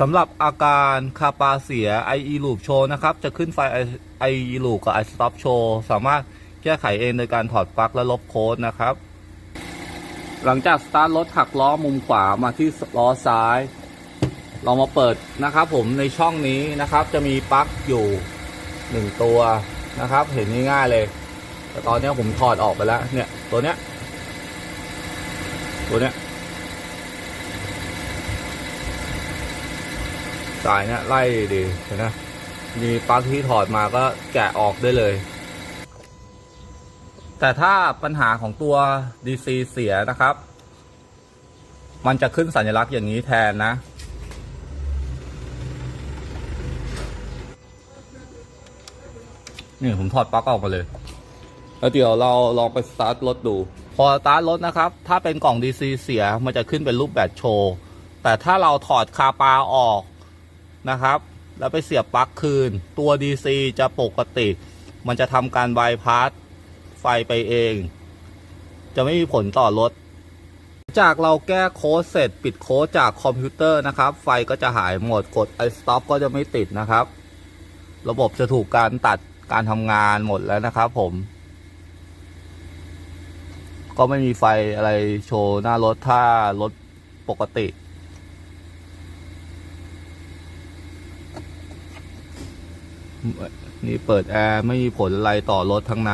สำหรับอาการคาปาเสีย IE Loop Show นะครับ จะขึ้นไฟ IE Loop กับ i Stop Show สามารถแก้ไขเองโดยการถอดปลั๊กและลบโค้ดนะครับ หลังจากสตาร์ทรถหักล้อมุมขวามาที่ล้อซ้าย เรามาเปิดนะครับผมในช่องนี้นะครับ จะมีปลั๊กอยู่หนึ่งตัวนะครับ เห็นง่ายๆเลย แต่ตอนนี้ผมถอดออกไปแล้ว เนี่ย ตัวเนี้ย ตัวเนี้ย สายเนี่ยไล่ดีเห็นไหมมีปลั๊กที่ถอดมาก็แกะออกได้เลย แต่ถ้าปัญหาของตัว DC เสียนะครับ มันจะขึ้นสัญลักษณ์อย่างนี้แทนนะ นี่ผมถอดปลั๊กออกมาเลย แล้วเดี๋ยวเราลองไปสตาร์ทรถดู พอสตาร์ทรถนะครับ ถ้าเป็นกล่อง DC เสียมันจะขึ้นเป็นรูปแบบโชว์ แต่ถ้าเราถอดคาปาออก นะครับ แล้วไปเสียบปลั๊กคืน ตัว DC จะปกติ มันจะทำการบายพาสไฟไปเอง จะไม่มีผลต่อรถ จากเราแก้โค้ดเสร็จปิดโค้ดจากคอมพิวเตอร์นะครับ ไฟก็จะหายหมดกด i stop ก็จะไม่ติดนะครับ ระบบจะถูกการตัดการทำงานหมดแล้วนะครับผม ก็ไม่มีไฟอะไรโชว์หน้ารถถ้ารถปกติ นี่เปิดแอร์ไม่มีผลอะไรต่อรถทั้งนั้น